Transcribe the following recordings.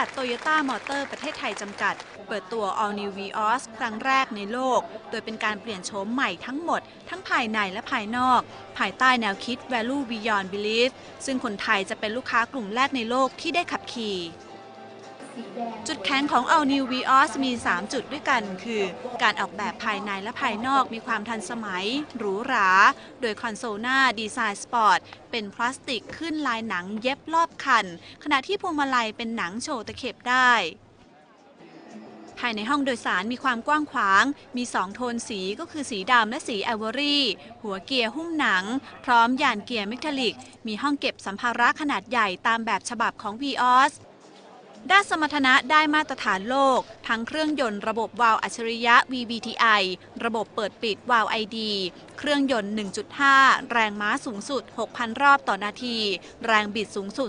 ษัทโตโยต้ามอเตอร์ประเทศไทยจำกัด เปิดตัว All New Vios ครั้งแรกในโลก โดยเป็นการเปลี่ยนโฉมใหม่ทั้งหมด ทั้งภายในและภายนอก ภายใต้แนวคิด Value Beyond Belief ซึ่งคนไทยจะเป็นลูกค้ากลุ่มแรกในโลกที่ได้ขับขี่ จุดแข็งของ All New Vios มี 3 จุดด้วยกันคือ การออกแบบภายในและภายนอกมีความทันสมัย หรูหรา โดยคอนโซลหน้าดีไซน์สปอร์ต เป็นพลาสติกขึ้นลายหนังเย็บรอบคัน ขณะที่พวงมาลัยเป็นหนังโชว์ตะเข็บได้ภายในห้องโดยสารมีความกว้างขวาง มี2โทนสีก็คือสีดำและสีไอวอรี่ หัวเกียร์หุ้มหนัง พร้อมยานเกียร์เมทัลลิก มีห้องเก็บสัมภาระขนาดใหญ่ตามแบบฉบับของ Vios ด้านสมรรถนะได้มาตรฐานโลก ทั้งเครื่องยนต์ระบบวาล์วอัจฉริยะ VVTi ระบบเปิดปิดวาล์ว ID เครื่องยนต์ 1.5 แรงม้าสูงสุด 6,000 รอบต่อนาที แรงบิดสูงสุด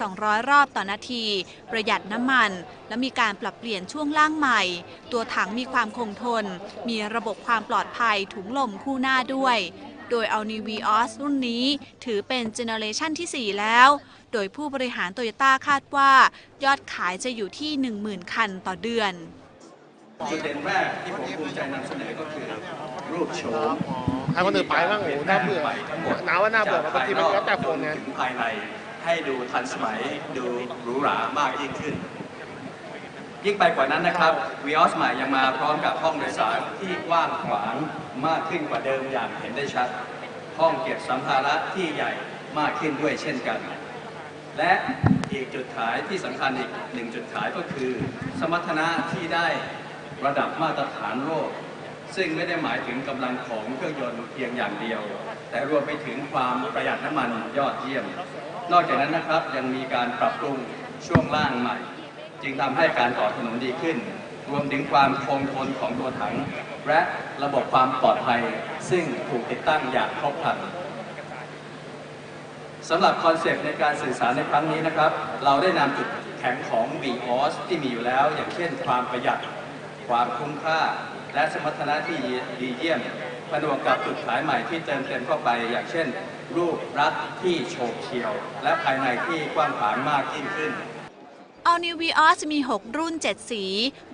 4,200 รอบต่อนาที ประหยัดน้ำมัน และมีการปรับเปลี่ยนช่วงล่างใหม่ ตัวถังมีความคงทน มีระบบความปลอดภัยถุงลมคู่หน้าด้วย โดย All New Vios รุ่นนี้ถือเป็นเจเนอเรชันที่ 4 แล้ว โดยผู้บริหารโตโยต้าคาดว่า ยอดขายจะอยู่ที่ 10,000 คันต่อเดือน จุดเด่นแรกที่ผมภูมิใจนำเสนอก็คือ รูปโฉมให้คนอื่นไปบ้างโอ้โหน่าเบื่อทั้งหมดหนาว่าน่าเบื่อบางทีมันแล้วแต่คนไงถึงภายในให้ดูทันสมัยดูหรูหรามากยิ่งขึ้น ยิ่งไปกว่านั้นนะครับวีออสใหม่ยังมาพร้อมกับห้องโดยสารที่กว้างขวางมากขึ้นกว่าเดิมอย่างเห็นได้ชัด ห้องเก็บสัมภาระที่ใหญ่มากขึ้นด้วยเช่นกัน และอีกจุดขายที่สำคัญอีกหนึ่งจุดขายก็คือ สมรรถนะที่ได้ระดับมาตรฐานโลกซึ่งไม่ได้หมายถึงกำลังของเครื่องยนต์เพียงอย่างเดียว แต่รวมไปถึงความประหยัดน้ำมันยอดเยี่ยม นอกจากนั้นนะครับยังมีการปรับปรุงช่วงล่างใหม่ จึงทำให้การต่อถนนดีขึ้น รวมถึงความคงทนของตัวถัง และระบบความปลอดภัย ซึ่งถูกติดตั้งอย่างครบครันสำหรับคอนเซปต์ในการสื่อสารในครั้งนี้นะครับ เราได้นำจุดแข็งของ v o s ที่มีอยู่แล้ว อย่างเช่น ความประหยัด ความคุ้มค่า และสมรรถนะที่ดีเยี่ยมผนวกกับจุดขายใหม่ที่เติมเต็มเข้าไป อย่างเช่น รูปรัดที่โฉบเฉี่ยว และภายในที่กว้างขวางมากยิ่งขึ้น All New Vios มี 6 รุ่น 7 สี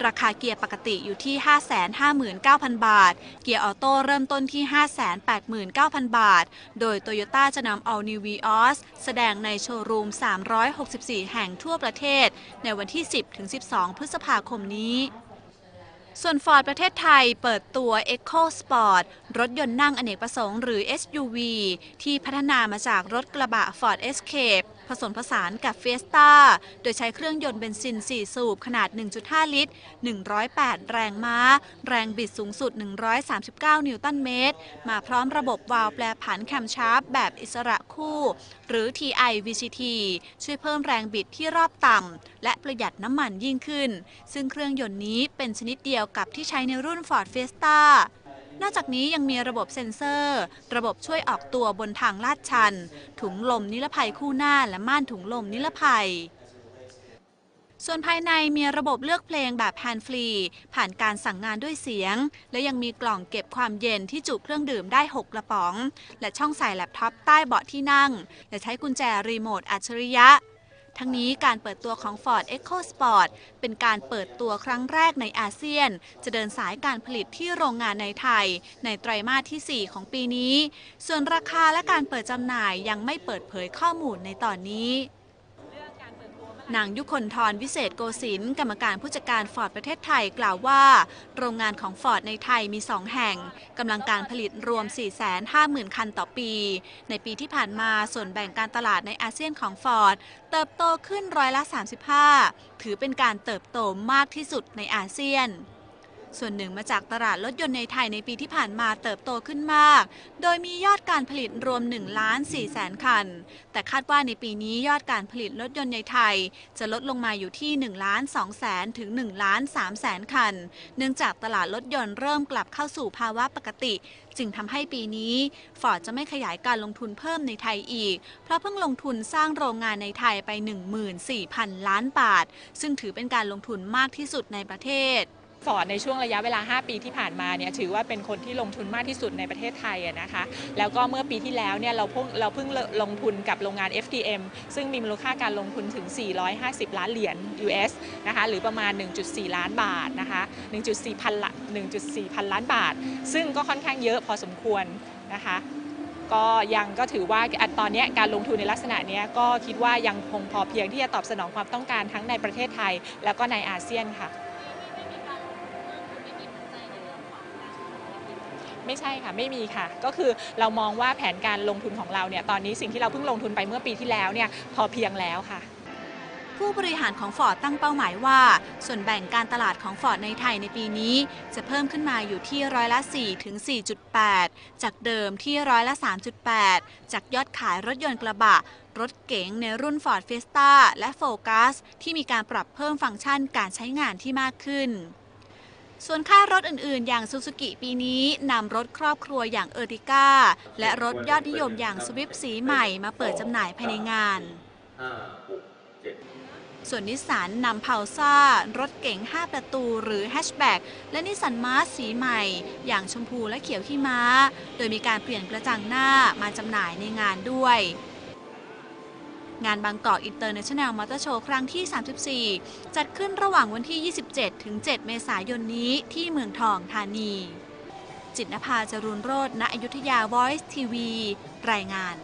ราคาเกียร์ปกติอยู่ที่ 559,000 บาท เกียร์ออโต้เริ่มต้นที่ 589,000 บาท โดย Toyota จะนำ All New Vios แสดงในโชว์รูม 364 แห่งทั่วประเทศ ในวันที่ 10-12 พฤษภาคมนี้ส่วน Ford ประเทศไทยเปิดตัว Eco Sport รถยนต์นั่งอเนกประสงค์หรือ SUV ที่พัฒนามาจากรถกระบะ Ford Escape ผสมผสานกับ Fiesta โดยใช้เครื่องยนต์เบนซิน 4 สูบขนาด 1.5 ลิตร 108 แรงม้า แรงบิดสูงสุด 139 นิวตันเมตร มาพร้อมระบบวาล์วแปรผันแคมชาร์ปแบบอิสระคู่ หรือ TI VCT ช่วยเพิ่มแรงบิดที่รอบต่ำ และประหยัดน้ำมันยิ่งขึ้น ซึ่งเครื่องยนต์นี้เป็นชนิดเดียวกับที่ใช้ในรุ่น Ford Fiesta นอกจากนี้ยังมีระบบเซ็นเซอร์ ระบบช่วยออกตัวบนทางลาดชัน ถุงลมนิรภัยคู่หน้าและม่านถุงลมนิรภัย ส่วนภายในมีระบบเลือกเพลงแบบแฮนด์ฟรี ผ่านการสั่งงานด้วยเสียง และยังมีกล่องเก็บความเย็นที่จุเครื่องดื่มได้ 6 กระป๋อง และช่องใส่แล็ปท็อปใต้เบาะที่นั่ง และใช้กุญแจรีโมทอัจฉริยะ ทั้งนี้การเปิดตัวของ Ford Eco Sport เป็นการเปิดตัวครั้งแรกในอาเซียน จะเดินสายการผลิตที่โรงงานในไทย ในไตรมาสที่ 4 ของปีนี้ ส่วนราคาและการเปิดจำหน่ายยังไม่เปิดเผยข้อมูลในตอนนี้ นางยุคนทรวิเศษโกศินกรรมการผู้จัดการฟอร์ดประเทศไทยกล่าวว่า โรงงานของฟอร์ดในไทยมี 2 แห่งกำลังการผลิตรวม 450,000 คันต่อปี ในปีที่ผ่านมาส่วนแบ่งการตลาดในอาเซียนของฟอร์ดเติบโตขึ้นร้อยละ 35 ถือเป็นการเติบโตมากที่สุดในอาเซียน ส่วนหนึ่งมาจากตลาดรถยนต์ในไทยในปีที่ผ่านมาเติบโตขึ้นมาก โดยมียอดการผลิตรวม1ล้าน4แสนคัน แต่คาดว่าในปีนี้ยอดการผลิตรถยนต์ในไทย จะลดลงมาอยู่ที่1ล้าน2แสนถึง1ล้าน3แสนคัน เนื่องจากตลาดรถยนต์เริ่มกลับเข้าสู่ภาวะปกติ จึงทำให้ปีนี้ฟอร์ดจะไม่ขยายการลงทุนเพิ่มในไทยอีก เพราะเพิ่งลงทุนสร้างโรงงานในไทยไป 14,000 ล้านบาท ซึ่งถือเป็นการลงทุนมากที่สุดในประเทศ ฟอร์ดในช่วงระยะเวลา 5 ปีที่ผ่านมาเนี่ยถือว่าเป็นคนที่ลงทุนมากที่สุดในประเทศไทยอะนะคะ แล้วก็เมื่อปีที่แล้วเนี่ยเราเพิ่งเราเพิ่งลงทุนกับโรงงาน FDM ซึ่งมีมูลค่าการลงทุนถึง 450 ล้านเหรียญ US นะคะหรือประมาณ 1.4 ล้านบาทนะคะ 1.4 พันละ1.4 พันล้านบาท ซึ่งก็ค่อนข้างเยอะพอสมควรนะคะก็ยังก็ถือว่าตอนนี้การลงทุนในลักษณะนี้ก็คิดว่ายังคงพอเพียงที่จะตอบสนองความต้องการทั้งในประเทศไทย แล้วก็ในอาเซียนค่ะ ไม่ใช่ค่ะไม่มีค่ะ ก็คือเรามองว่าแผนการลงทุนของเราเนี่ยตอนนี้สิ่งที่เราเพิ่งลงทุนไปเมื่อปีที่แล้วเนี่ยพอเพียงแล้วค่ะผู้บริหารของฟอร์ดตั้งเป้าหมายว่า ส่วนแบ่งการตลาดของฟอร์ดในไทยในปีนี้ จะเพิ่มขึ้นมาอยู่ที่ร้อยละ 4 ถึง 4.8 จากเดิมที่ร้อยละ 3.8 จากยอดขายรถยนต์กระบะ รถเก๋งในรุ่น Ford Fiesta และ Focus ที่มีการปรับเพิ่มฟังก์ชันการใช้งานที่มากขึ้น ส่วนค่ารถอื่นๆ อย่างซูซูกิปีนี้นำรถครอบครัวอย่างเออร์ติก้า และรถยอดนิยมอย่างสวิฟสีใหม่มาเปิดจำหน่ายภายในงาน ส่วนนิสสันนำเพาซ่ารถเก๋ง 5 ประตูหรือแฮชแบ็กและนิสสันมาสสีใหม่ อย่างชมพูและเขียวขี้ม้า โดยมีการเปลี่ยนกระจังหน้ามาจำหน่ายในงานด้วย งานบางกอกอินเตอร์เนชั่นแนลมอเตอร์โชว์ครั้งที่ 34 จัดขึ้นระหว่างวันที่ 27 ถึง 7 เมษายนนี้ที่เมืองทองธานี จิตนภาจรุนโรจน์ณอยุธยา Voice TV รายงาน